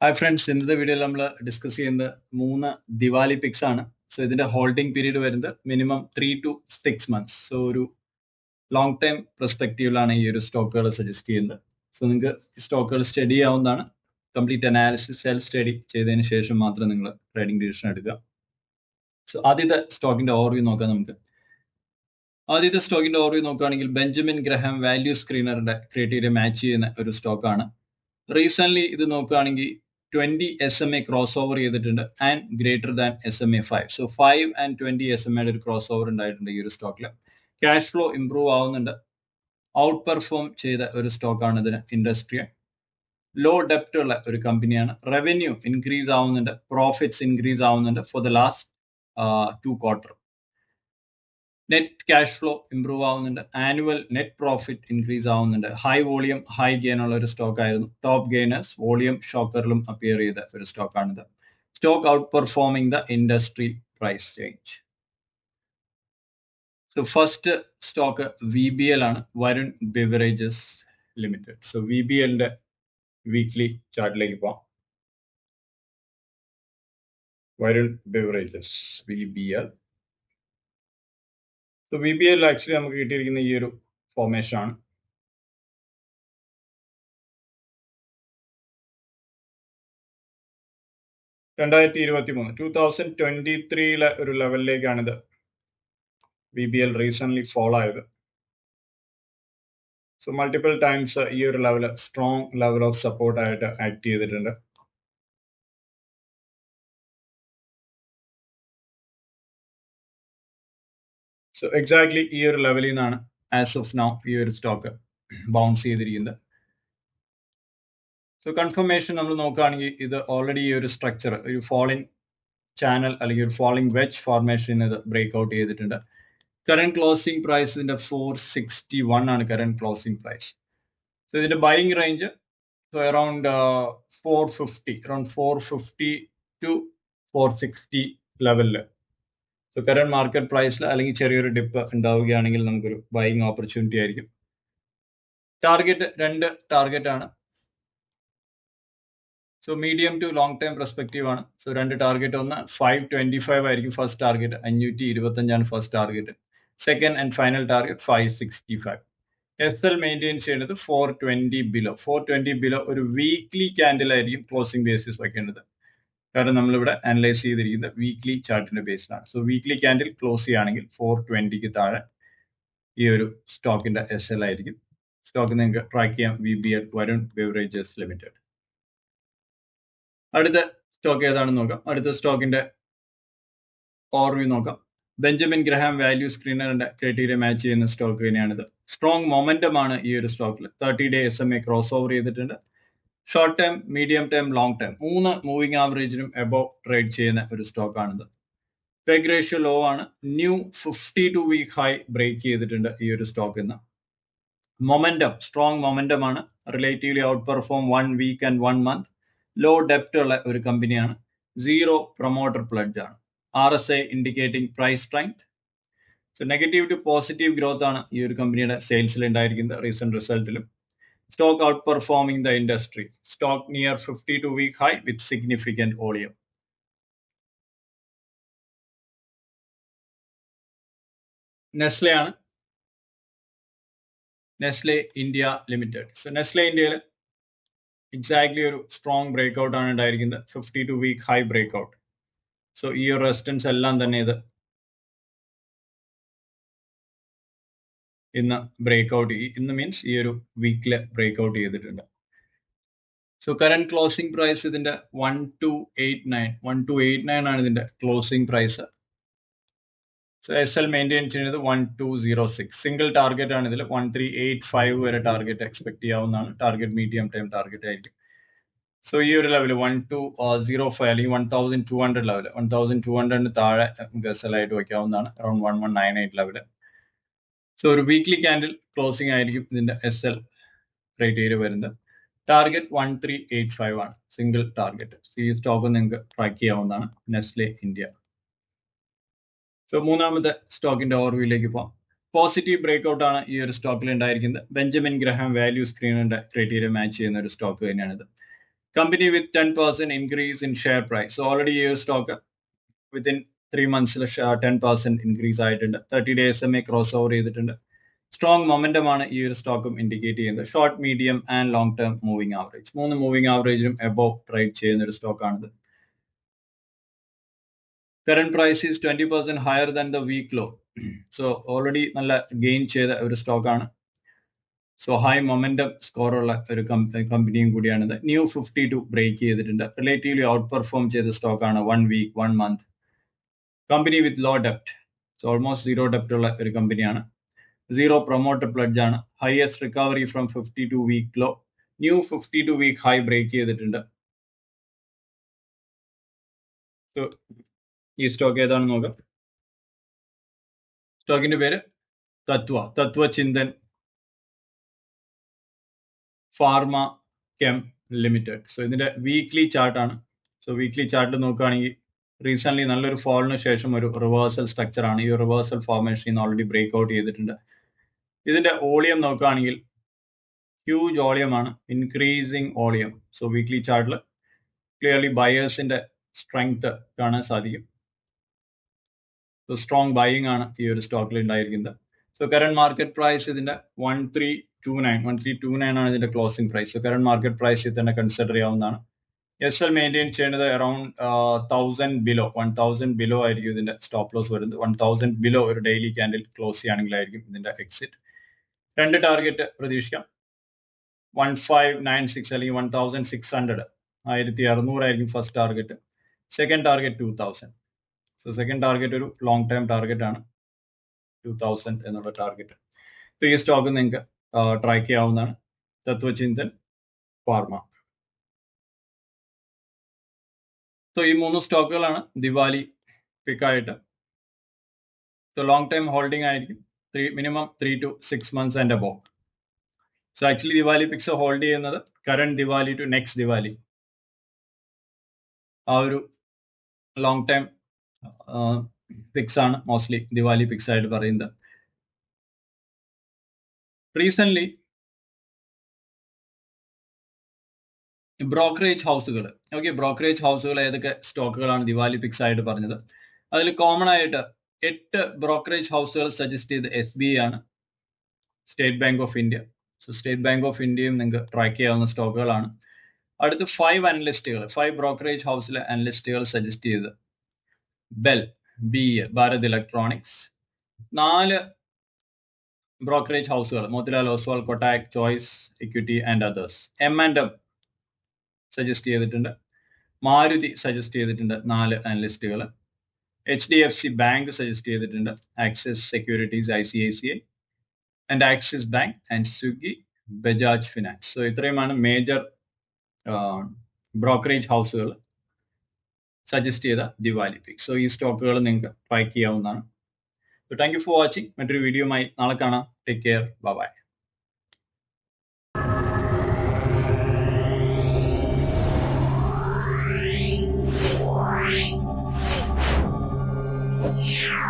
Hi friends ഇന്നത്തെ വീഡിയോയിൽ നമ്മൾ ഡിസ്കസ് ചെയ്യുന്നത് മൂന്ന് ദിവാലി പിക്സ് ആണ് സോ ഇതിന്റെ ഹോൾഡിംഗ് പീരീഡ് വരുന്നത് minimum three to six months so ഒരു ലോങ് ടൈം പെർസ്പെക്റ്റീവിലാണ് ഈ ഒരു സ്റ്റോക്കുകൾ സജസ്റ്റ് ചെയ്യുന്നത്. സോ നിങ്ങൾക്ക് സ്റ്റോക്കുകൾ സ്റ്റഡി ആവുന്നതാണ്. കംപ്ലീറ്റ് അനാലിസിസ് സെൽഫ് സ്റ്റഡി ചെയ്തതിന് ശേഷം മാത്രം നിങ്ങൾ ട്രേഡിംഗ് ഡിസിഷൻ എടുക്കുക. സോ ആദ്യത്തെ സ്റ്റോക്കിന്റെ ഓവർവ്യൂ നോക്കാം നമുക്ക്. ആദ്യത്തെ സ്റ്റോക്കിന്റെ ഓവർവ്യൂ നോക്കുകയാണെങ്കിൽ ബെഞ്ചമിൻ ഗ്രഹാം വാല്യൂ സ്ക്രീനറിന്റെ ക്രൈറ്റീരിയ മാച്ച് ചെയ്യുന്ന ഒരു സ്റ്റോക്കാണ് റീസെന്റ് ഇത് നോക്കുകയാണെങ്കിൽ twenty S M A crossover ചെയ്തിട്ടുണ്ട് and greater than S M A five so five and twenty S M എയുടെ ഒരു ക്രോസ് ഓവർ ഉണ്ടായിട്ടുണ്ട് ഈ ഒരു സ്റ്റോക്കിൽ ക്യാഷ് ഫ്ലോ ഇംപ്രൂവ് ആവുന്നുണ്ട്. ഔട്ട് പെർഫോം ചെയ്ത ഒരു സ്റ്റോക്കാണ് ഇതിന് ഇൻഡസ്ട്രിയൽ ലോ ഡെപ്റ്റ് ഉള്ള ഒരു കമ്പനിയാണ് റവന്യൂ ഇൻക്രീസ് ആവുന്നുണ്ട്. പ്രോഫിറ്റ്സ് ഇൻക്രീസ് ആവുന്നുണ്ട് for the last two quarter net cash flow improve ആവുന്നുണ്ട്. ആനുവൽ നെറ്റ് പ്രോഫിറ്റ് ഇൻക്രീസ് ആവുന്നുണ്ട്. ഹൈ വോളിയം ഹൈ ഗെയിൻ ഉള്ള ഒരു സ്റ്റോക്ക് ആയിരുന്നു. ടോപ്പ് ഗെയിനേഴ്സ് വോളിയം ഷോക്കറിലും അപ്പിയർ ചെയ്ത ഒരു സ്റ്റോക്കാണിത് stock outperforming the industry price change first stock V B L ആണ്. Varun Beverages Limited so V B എല്ലിന്റെ വീക്ക്ലി ചാർട്ടിലേക്ക് പോവാം. Varun Beverages V B L so V B L actually നമുക്ക് കിട്ടിയിരിക്കുന്ന ഈ ഒരു ഫോർമേഷൻ ആണ്. രണ്ടായിരത്തി ഇരുപത്തി മൂന്ന് ടൂ തൗസൻഡ് ട്വന്റി ത്രീയിലെ ഒരു ലെവലിലേക്കാണ് ഇത് V B L recent follow ആയത്. സോ മൾട്ടിപ്പിൾ ടൈംസ് ഈ ഒരു level strong level of support ആയിട്ട് ആക്ട് ചെയ്തിട്ടുണ്ട്. സോ എക്സാക്ട്ലി ഈ ഒരു ലെവലിൽ നിന്നാണ് ആസ് ഓഫ് നൗ ഈ ഒരു സ്റ്റോക്ക് ബൗൺസ് ചെയ്തിരിക്കുന്നത്. സോ കൺഫർമേഷൻ നമ്മൾ നോക്കുകയാണെങ്കിൽ ഇത് ഓൾറെഡി ഈ ഒരു സ്ട്രക്ചർ ഒരു ഫോളിംഗ് ചാനൽ അല്ലെങ്കിൽ ഒരു ഫോളിംഗ് വെച്ച് ഫോർമേഷൻ ഇത് ബ്രേക്ക് ഔട്ട് ചെയ്തിട്ടുണ്ട്. കറന്റ് ക്ലോസിംഗ് പ്രൈസ് ഇതിന്റെ ഫോർ സിക്സ്റ്റി വൺ ആണ് കറന്റ് ക്ലോസിംഗ് പ്രൈസ് സോ ഇതിന്റെ buying range so around four fifty around four fifty to four sixty ലെവലിൽ സോ കറന്റ് മാർക്കറ്റ് പ്രൈസിൽ അല്ലെങ്കിൽ ചെറിയൊരു ഡിപ്പ് ഉണ്ടാവുകയാണെങ്കിൽ നമുക്കൊരു ബൈങ് ഓപ്പർച്യൂണിറ്റി ആയിരിക്കും. ടാർഗറ്റ് രണ്ട് ടാർഗറ്റ് ആണ്. So medium to long time perspective ആണ്. സോ രണ്ട് ടാർഗറ്റ് ഒന്ന് ഫൈവ് ട്വന്റി ഫൈവ് ആയിരിക്കും ഫസ്റ്റ് ടാർഗറ്റ് അഞ്ഞൂറ്റി ഇരുപത്തി അഞ്ചാണ് first target second and final target five sixty five S L maintain ചെയ്യുന്നത് four twenty below four twenty below ഒരു weekly candle ആയിരിക്കും ക്ലോസിംഗ് ബേസിസ് വെക്കേണ്ടത് കാരണം നമ്മളിവിടെ അനലൈസ് ചെയ്തിരിക്കുന്നത് വീക്ക്ലി ചാർട്ടിന്റെ ബേസിലാണ് സോ വീക്ക്ലി ക്യാൻഡിൽ ക്ലോസ് ചെയ്യുകയാണെങ്കിൽ ഫോർ ട്വന്റിക്ക് താഴെ ഈ ഒരു സ്റ്റോക്കിന്റെ എസ് എൽ ആയിരിക്കും. സ്റ്റോക്ക് നിങ്ങൾക്ക് ട്രാക്ക് ചെയ്യാം. V B L Varun Beverages Limited അടുത്ത സ്റ്റോക്ക് ഏതാണെന്ന് നോക്കാം. അടുത്ത സ്റ്റോക്കിന്റെ ഓർവ്യൂ നോക്കാം. ബെഞ്ചമിൻ ഗ്രഹാം വാല്യൂ സ്ക്രീനറിന്റെ ക്രൈറ്റീരിയ മാച്ച് ചെയ്യുന്ന സ്റ്റോക്ക് തന്നെയാണിത്. സ്ട്രോങ് മൊമെന്റം ആണ് ഈ ഒരു സ്റ്റോക്കിൽ thirty day S M A crossover ചെയ്തിട്ടുണ്ട്. Short term medium term long term മൂന്ന് മൂവിങ് ആവറേജിനും എബോവ് ട്രേഡ് ചെയ്യുന്ന ഒരു സ്റ്റോക്കാണിത് പെഗ് റേഷ്യോ ലോ ആണ്. New fifty two week high break ചെയ്തിട്ടുണ്ട് ഈ ഒരു സ്റ്റോക്ക് ഇന്ന് മൊമെന്റം സ്ട്രോങ് മൊമെന്റം ആണ്. Relatively outperform one week and one month low ഡെപ്റ്റ് ഉള്ള ഒരു കമ്പനിയാണ് സീറോ പ്രൊമോട്ടർ പ്ലഡ്ജ് ആണ്. R S I indicating price strength so negative to positive growth ആണ് ഈ ഒരു കമ്പനിയുടെ സെയിൽസിൽ ഉണ്ടായിരിക്കുന്നത് recent റിസൾട്ടിലും the industry stock near fifty two week high with significant volume Nestle ആണ്. Nestle India Limited so Nestle ഇന്ത്യയിൽ exactly ഒരു സ്ട്രോങ് ബ്രേക്ക് ഔട്ട് ആണ് ഉണ്ടായിരിക്കുന്നത്. Fifty two week high breakout so ഈ ഒരു റെസിസ്റ്റൻസ് എല്ലാം തന്നെ ഇത് ഇന്ന് ബ്രേക്ക് ഔട്ട് ഇന്ന് മീൻസ് ഈ ഒരു വീക്കിൽ ബ്രേക്ക് ഔട്ട് ചെയ്തിട്ടുണ്ട്. സോ കറന്റ് ക്ലോസിംഗ് പ്രൈസ് ഇതിന്റെ one two eight nine one two eight nine ആണ് ഇതിന്റെ closing price so S L maintain ചെയ്യുന്നത് one two zero six single target ആണ് ഇതിൽ വൺ ത്രീ എയ്റ്റ് ഫൈവ് വരെ ടാർഗറ്റ് എക്സ്പെക്ട് ചെയ്യാവുന്നതാണ്. Target medium time target ആയിരിക്കും. So ഈ ഒരു level one two zero five അല്ലെങ്കിൽ one thousand two hundred level one thousand two ഹൺഡ്രഡിന് താഴെ നമുക്ക് എസ് എൽ ആയിട്ട് വയ്ക്കാവുന്നതാണ് around one one nine eight level so ഒരു വീക്ക്ലി ക്യാൻഡിൽ ക്ലോസിംഗ് ആയിരിക്കും ഇതിന്റെ എസ് എൽ ക്രൈറ്റീരിയ വരുന്നത്. Target one three eight five ആണ് single target ഈ സ്റ്റോക്ക് നിങ്ങൾക്ക് ട്രാക്ക് ചെയ്യാവുന്നതാണ് നെസ്ലെ ഇന്ത്യ സോ മൂന്നാമത്തെ സ്റ്റോക്കിന്റെ ഓവർവ്യൂയിലേക്ക് പോകാം പോസിറ്റീവ് ബ്രേക്ക് ഔട്ട് ആണ് ഈ ഒരു സ്റ്റോക്കിൽ ഉണ്ടായിരിക്കുന്നത്. ബെഞ്ചമിൻ ഗ്രഹാം വാല്യൂ സ്ക്രീനിന്റെ ക്രൈറ്റീരിയ മാച്ച് ചെയ്യുന്ന ഒരു സ്റ്റോക്ക് തന്നെയാണിത്. Company with ten percent increase in share price already ഈ ഒരു സ്റ്റോക്ക് വിത്തിൻ ത്രീ മന്ത്സിൽ ടെൻ പെർസെന്റ് ഇൻക്രീസ് ആയിട്ടുണ്ട് thirty day S M A cross over ചെയ്തിട്ടുണ്ട്. സ്ട്രോങ് മൊമെന്റം ആണ് ഈ ഒരു സ്റ്റോക്കും ഇൻഡിക്കേറ്റ് ചെയ്യുന്നത്. Short medium and long term moving average മൂന്ന് മൂവിംഗ് ആവറേജും എബോവ് ട്രേഡ് ചെയ്യുന്ന ഒരു സ്റ്റോക്കാണിത് current price is twenty percent higher than the week low so already നല്ല ഗെയിൻ ചെയ്ത ഒരു സ്റ്റോക്കാണ് സോ ഹൈ മൊമെന്റം സ്കോർ ഉള്ള ഒരു കമ്പനിയും കൂടിയാണിത്. ന്യൂ ഫിഫ്റ്റി ടു ബ്രേക്ക് ചെയ്തിട്ടുണ്ട്. റിലേറ്റീവ്ലി ഔട്ട് പെർഫോം ചെയ്ത സ്റ്റോക്കാണ് one week one month company with law ഡെപ്റ്റ് so almost zero ഡെപ്റ്റ് ഉള്ള ഒരു കമ്പനിയാണ് സീറോ പ്രൊമോട്ടർ പ്ലഡ്ജ് ആണ്. Highest recovery from fifty two week law new fifty two week high break ചെയ്തിട്ടുണ്ട് ഈ stock ഏതാണെന്ന് നോക്കാം. സ്റ്റോക്കിന്റെ പേര് തത്വ. തത്വ Chintan. Pharma came limited so ഇതിന്റെ വീക്ക്ലി ചാർട്ടാണ് സോ വീക്ക്ലി ചാർട്ടിൽ നോക്കുകയാണെങ്കിൽ റീസെന്റ് നല്ലൊരു ഫോളിന് ശേഷം ഒരു റിവേഴ്സൽ സ്ട്രക്ചർ ആണ്. ഈ reversal formation already break out ചെയ്തിട്ടുണ്ട്. ഇതിന്റെ ഓളിയം നോക്കുകയാണെങ്കിൽ ഹ്യൂജ് ഓളിയം ആണ്. ഇൻക്രീസിങ് ഓളിയം സോ വീക്ക്ലി ചാർട്ടിൽ ക്ലിയർലി ബയേഴ്സിന്റെ സ്ട്രെങ്ത് കാണാൻ സാധിക്കും. സ്ട്രോങ് ബൈയിങ് ആണ് ഈ ഒരു സ്റ്റോക്കിൽ ഉണ്ടായിരിക്കുന്നത്. സോ കറണ്ട് മാർക്കറ്റ് പ്രൈസ് ഇതിന്റെ one three two nine one three two nine ആണ് ഇതിന്റെ closing price so current market പ്രൈസിൽ തന്നെ കൺസിഡർ ചെയ്യാവുന്നതാണ്. എസ് എൽ മെയിന്റെയിൻ ചെയ്യുന്നത് around thousand below one thousand below ആയിരിക്കും ഇതിന്റെ സ്റ്റോപ്പ് ലോസ് വരുന്നത്. വൺ തൗസൻഡ് ബിലോ ഒരു ഡെയിലി ക്യാൻഡിൽ ക്ലോസ് ചെയ്യുകയാണെങ്കിലായിരിക്കും ഇതിന്റെ എക്സിറ്റ് രണ്ട് ടാർഗറ്റ് പ്രതീക്ഷിക്കാം. വൺ ഫൈവ് നയൻ സിക്സ് അല്ലെങ്കിൽ വൺ തൗസൻഡ് സിക്സ് ഹൺഡ്രഡ് ആയിരത്തി അറുന്നൂറായിരിക്കും first target second target two thousand so second target ഒരു ലോങ് ടൈം ടാർഗറ്റ് ആണ്. ടു തൗസൻഡ് എന്നുള്ള ടാർഗറ്റ് ഈ സ്റ്റോക്ക് നിങ്ങൾക്ക് ട്രാക്ക് ചെയ്യാവുന്നതാണ്. തത്വചിന്തൻ ഫാർമ സോ ഈ മൂന്ന് സ്റ്റോക്കുകളാണ് ദിവാലി പിക്കായിട്ട്. സോ ലോങ് ടൈം ഹോൾഡിംഗ് ആയിരിക്കും. Three minimum three to six months and above so actually Diwali picks hold ചെയ്യുന്നത് current Diwali to next Diwali. ആ ഒരു ലോങ് ടൈം പിക്സ് ആണ് മോസ്റ്റ്ലി ദിവാലി പിക്സ് ആയിട്ട് പറയുന്നത്. റീസെന്റ് ബ്രോക്കറേജ് ഹൗസുകൾ ഓക്കെ ബ്രോക്കറേജ് ഹൗസുകൾ ഏതൊക്കെ സ്റ്റോക്കുകളാണ് ദിവാലി ഫിക്സ് ആയിട്ട് പറഞ്ഞത്. അതിൽ കോമൺ ആയിട്ട് എട്ട് ബ്രോക്കറേജ് ഹൗസുകൾ സജസ്റ്റ് ചെയ്ത് എസ് ബി ആണ്. State Bank of India so State Bank of ഇന്ത്യയും നിങ്ങൾക്ക് ട്രാക്ക് ചെയ്യാവുന്ന സ്റ്റോക്കുകളാണ്. അടുത്ത് ഫൈവ് അനലിസ്റ്റുകൾ ഫൈവ് ബ്രോക്കറേജ് ഹൗസിലെ അനലിസ്റ്റുകൾ സജസ്റ്റ് ചെയ്ത്. ബെൽ ബി ഭാരത് ഇലക്ട്രോണിക്സ് നാല് brokerage ഹൗസുകൾ Motilal Oswal Kotak Choice Equity and others M and M suggest ചെയ്തിട്ടുണ്ട്. മാരുതി സജസ്റ്റ് ചെയ്തിട്ടുണ്ട് നാല് അനലിസ്റ്റുകൾ H D F C Bank suggest ചെയ്തിട്ടുണ്ട് Axis Securities I C I C I and Axis Bank and Swiggy Bajaj Finance so ഇത്രയുമാണ് major brokerage ഹൗസുകൾ suggest ചെയ്ത Diwali pick so ഈ സ്റ്റോക്കുകൾ നിങ്ങൾക്ക് ട്രാക്ക് ചെയ്യാവുന്നതാണ്. So thank you for watching മറ്റൊരു വീഡിയോയുമായി നാളെ കാണാം. Take care bye Música